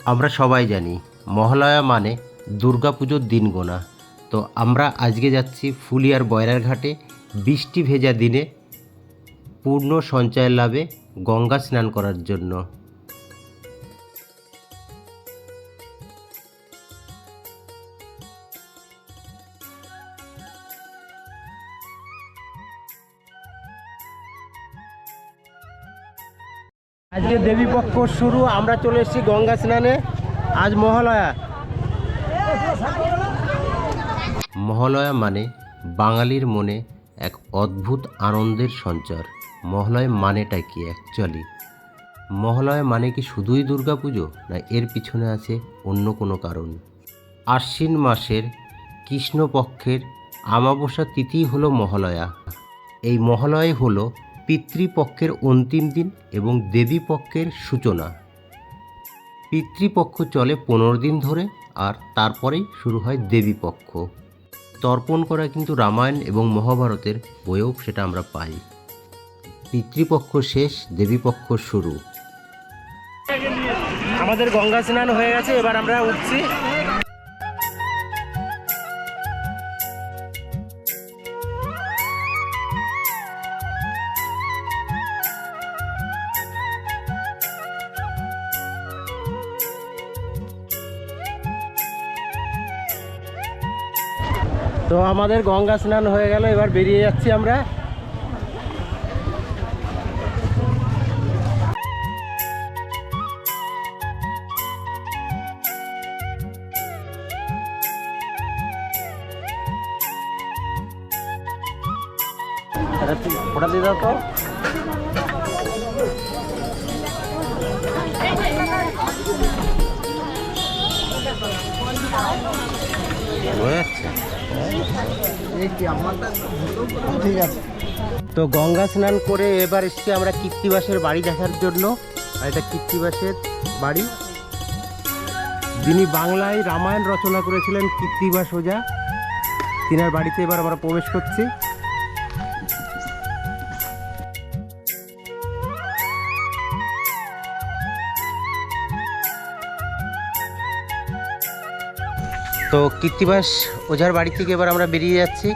আমরা সবাই জানি মহালয়া মানে দুর্গাপুজোর দিন গোনা। তো আমরা আজকে যাচ্ছি ফুলিয়ার বয়রার ঘাটে বৃষ্টি ভেজা দিনে পূর্ণ সঞ্চয় লাভে গঙ্গা স্নান করার জন্য। আজকে দেবী পক্ষ শুরু, আমরা চলে এসেছি গঙ্গা স্নানে। আজ মহালয়া। মহালয়া মানে বাঙালির মনে এক অদ্ভুত আনন্দের সঞ্চার। মহালয়া মানেটা কি অ্যাকচুয়ালি মহালয়া মানে কি শুধুই দুর্গাপুজো, না এর পিছনে আছে অন্য কোনো কারণ? আশ্বিন মাসের কৃষ্ণপক্ষের আমাবস্যা তিথি হলো মহালয়া। এই মহালয় হলো পিতৃপক্ষের অন্তিম দিন এবং দেবীপক্ষের সূচনা। পিতৃপক্ষ চলে পনেরো দিন ধরে আর তারপরেই শুরু হয় দেবীপক্ষ। তর্পণ করা কিন্তু রামায়ণ এবং মহাভারতের বইয়েও সেটা আমরা পাই। পিতৃপক্ষ শেষ, দেবীপক্ষ শুরু। আমাদের গঙ্গা স্নান হয়ে গেছে, এবার আমরা উঠছি। তো আমাদের গঙ্গা স্নান হয়ে গেল এবার বেরিয়ে যাচ্ছি আমরা। ফোটা দিয়ে দাও তো। তো গঙ্গা স্নান করে এবার এসছি আমরা কীর্তিবাসের বাড়ি দেখার জন্য। আর এটা কীর্তিবাসের বাড়ি। যিনি বাংলায় রামায়ণ রচনা করেছিলেন কীর্তিবাস ওজা তিনার বাড়িতে এবার আমরা প্রবেশ করছি। তো কীর্তিবাস ওঝার বাড়ি থেকে এবার আমরা বেরিয়ে যাচ্ছি।